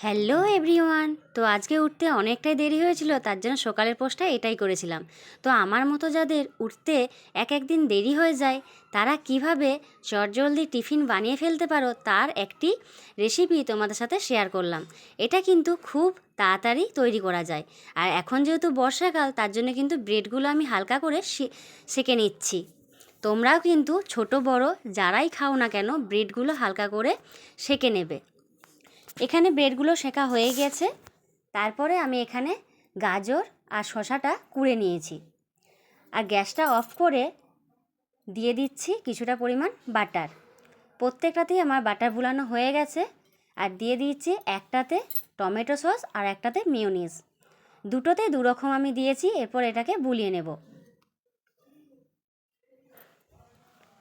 Hello everyone. তো আজকে উঠতে অনেকটাই দেরি হয়েছিল, তার জন্য সকালের পোস্টটা এটাই করেছিলাম। তো আমার মতো যাদের উঠতে এক একদিন দেরি হয়ে যায়, তারা কীভাবে চটজলদি টিফিন বানিয়ে ফেলতে পারো তার একটি রেসিপি তোমাদের সাথে শেয়ার করলাম। এটা কিন্তু খুব তাড়াতাড়ি তৈরি করা যায়। আর এখন যেহেতু বর্ষাকাল, তার জন্য কিন্তু ব্রেডগুলো আমি হালকা করে সেঁকে নিচ্ছি। তোমরাও কিন্তু ছোট বড় যারাই খাও না কেন, ব্রেডগুলো হালকা করে সেঁকে নেবে। এখানে ব্রেডগুলো শেখা হয়ে গেছে। তারপরে আমি এখানে গাজর আর শশাটা কুড়ে নিয়েছি। আর গ্যাসটা অফ করে দিয়ে দিচ্ছি কিছুটা পরিমাণ বাটার। প্রত্যেকটাতেই আমার বাটার বুলানো হয়ে গেছে। আর দিয়ে দিচ্ছি একটাতে টমেটো সস আর একটাতে মিওনিজ দুটোতে দু রকম আমি দিয়েছি, এরপর এটাকে বুলিয়ে নেব।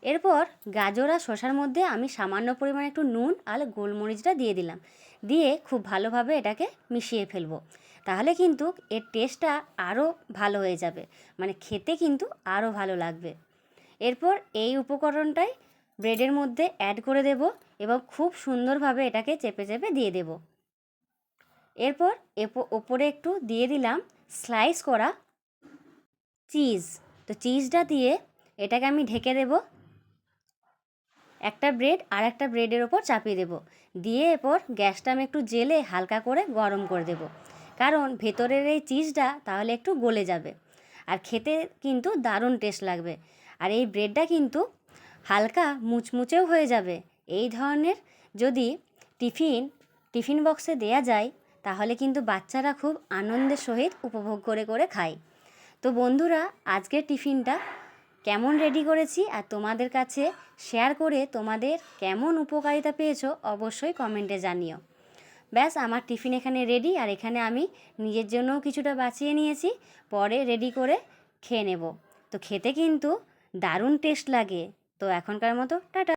এরপর গাজর আর শসার মধ্যে আমি সামান্য পরিমাণে একটু নুন আর গোলমরিচটা দিয়ে দিলাম। দিয়ে খুব ভালোভাবে এটাকে মিশিয়ে ফেলব। তাহলে কিন্তু এর টেস্টটা আরও ভালো হয়ে যাবে। মানে খেতে কিন্তু আরও ভালো লাগবে। এরপর এই উপকরণটাই ব্রেডের মধ্যে অ্যাড করে দেব এবং খুব সুন্দরভাবে এটাকে চেপে চেপে দিয়ে দেব। এরপর ওপরে একটু দিয়ে দিলাম স্লাইস করা চিজ। তো চিজটা দিয়ে এটাকে আমি ঢেকে দেবো। একটা ব্রেড আর একটা ব্রেডের ওপর চাপিয়ে দেবো। দিয়ে এরপর গ্যাসটা আমি একটু জেলে হালকা করে গরম করে দেব। কারণ ভেতরের এই চিজটা তাহলে একটু গলে যাবে। আর খেতে কিন্তু দারুণ টেস্ট লাগবে। আর এই ব্রেডটা কিন্তু হালকা মুচমুচেও হয়ে যাবে। এই ধরনের যদি টিফিন টিফিন বক্সে দেয়া যায়, তাহলে কিন্তু বাচ্চারা খুব আনন্দের সহিত উপভোগ করে করে খায়। তো বন্ধুরা, আজকের টিফিনটা কেমন রেডি করেছি আর তোমাদের কাছে শেয়ার করে তোমাদের কেমন উপকারিতা পেয়েছ অবশ্যই কমেন্টে জানিও। ব্যাস, আমার টিফিন এখানে রেডি আর এখানে আমি নিজের জন্যও কিছুটা বাঁচিয়ে নিয়েছি, পরে রেডি করে খেয়ে নেব। তো খেতে কিন্তু দারুণ টেস্ট লাগে। তো এখনকার মতো, টাটা।